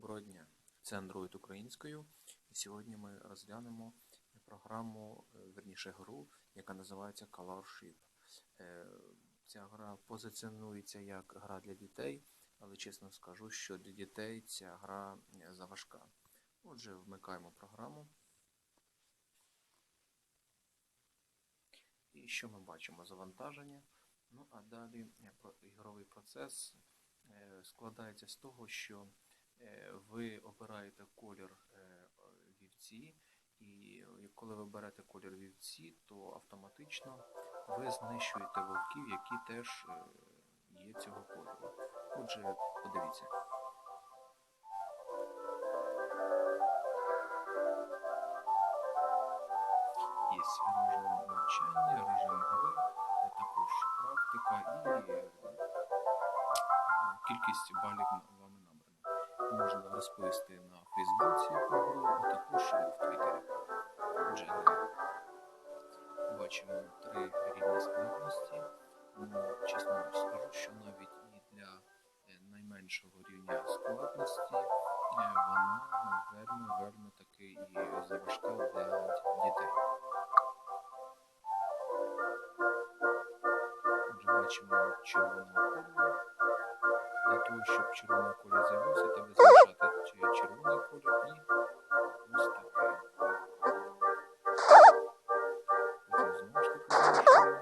Доброго дня! Це Android українською. І сьогодні ми розглянемо програму, е, верніше гру, яка називається Colorship. Е, Ця гра позиціонується як гра для дітей, але чесно скажу, що для дітей ця гра е, заважка. Отже, вмикаємо програму. І що ми бачимо? Завантаження. Ну а далі ігровий процес складається з того, що ви обираєте колір е, вівці, і коли ви берете колір вівці, то автоматично ви знищуєте вовків, які теж е, є цього кольору. Отже, подивіться. Є режим навчання, режим гри, е, також практика і е, кількість балів. Можна розповісти на Фейсбуці про гру, а також в Твіттері. Отже, бачимо три рівні складності. Ну, чесно скажу, що навіть і для е, найменшого рівня складності е, вона вельми таки і заважка для дітей. Отже, бачимо червоного кольору. Для того, щоб червоний колір з'явився, треба змішати чи- червоний колір і ось такий. Потім знову ж таки змішуємо.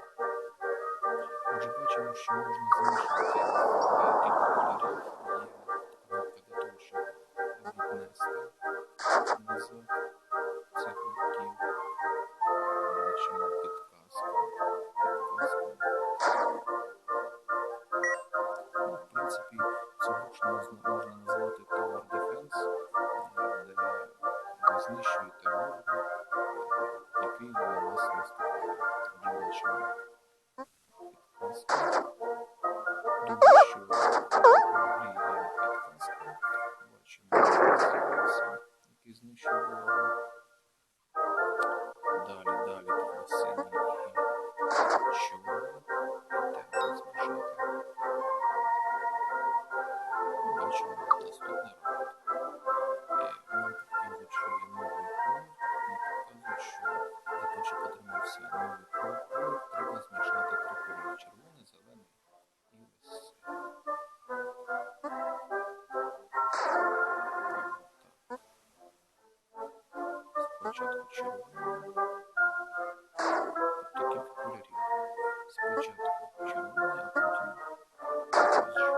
Отже, бачимо, що можна змішувати е, кілька кольорів. Є кнопка для того, щоб віднести назад цих вовків. Бачимо підказку. Підказку. Гру ж можна, можна назвати Tower Defense, е, де ви знищуєте ворога, е, який на вас наступає. Отже, бачимо Бачимо наступний раунд. Е, Нам показують, що є новий колір, і показують, що для того, щоб отримався новий кол- треба змішати три кольори червоний, зелений і ось Спочатку червоний. Тобто кілька кольорів. Спочатку червоний, а потім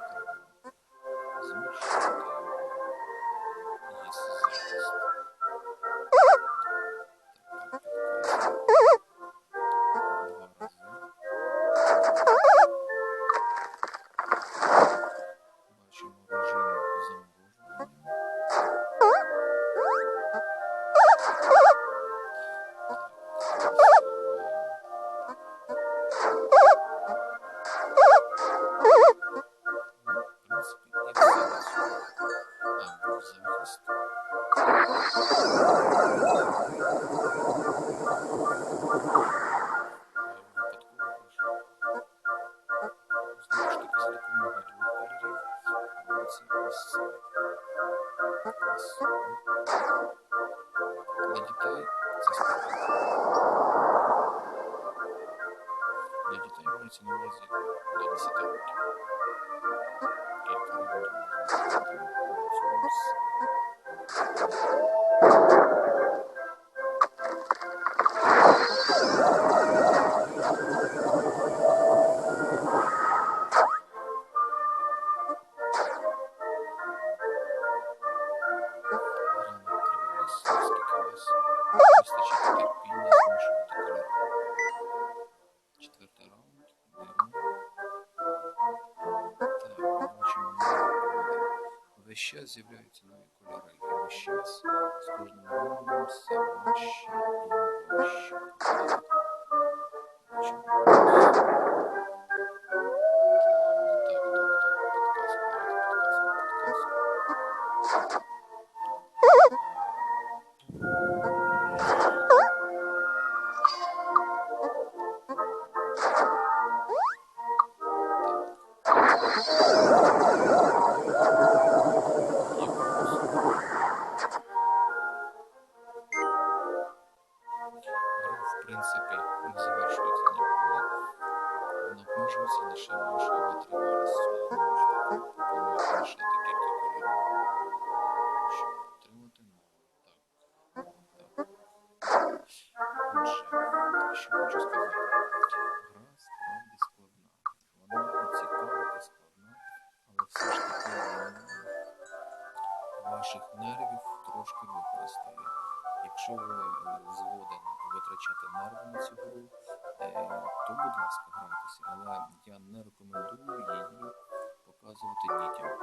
Я випадково пройшов. Знову ж таки, за допомогою двох кольорів. Ось ось це. Ось. Для дітей це спортивно. Для дітей мається на увазі до 10 років. Кілька раундів можна зробити. Ось. Гра не тривалась, оскільки у вас вистачить терпіння змішувати кольори. Четвертий раунд. Йдемо. Так, ми бачимо нові кольори. Весь час з'являються нові кольори. І весь час з кожним залишати кілька кольорів, щоб отримати нову. Так, так. Отже, що хочу сказати. Гра справді складна. Вона і цікава, і складна, але все ж таки вона ваших нервів трошки використає. Якщо ви е, згоден витрачати нерви на цю гру, е, то будь ласка, грайтеся. Але я не рекомендую її показувати дітям,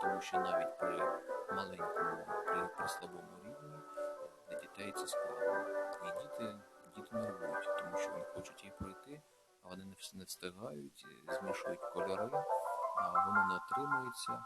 тому що навіть при маленькому, при, при слабому рівні для дітей це складно. І діти, діти нервують, тому що вони хочуть її пройти, а вони не, встигають, змішують кольори, а воно не отримується.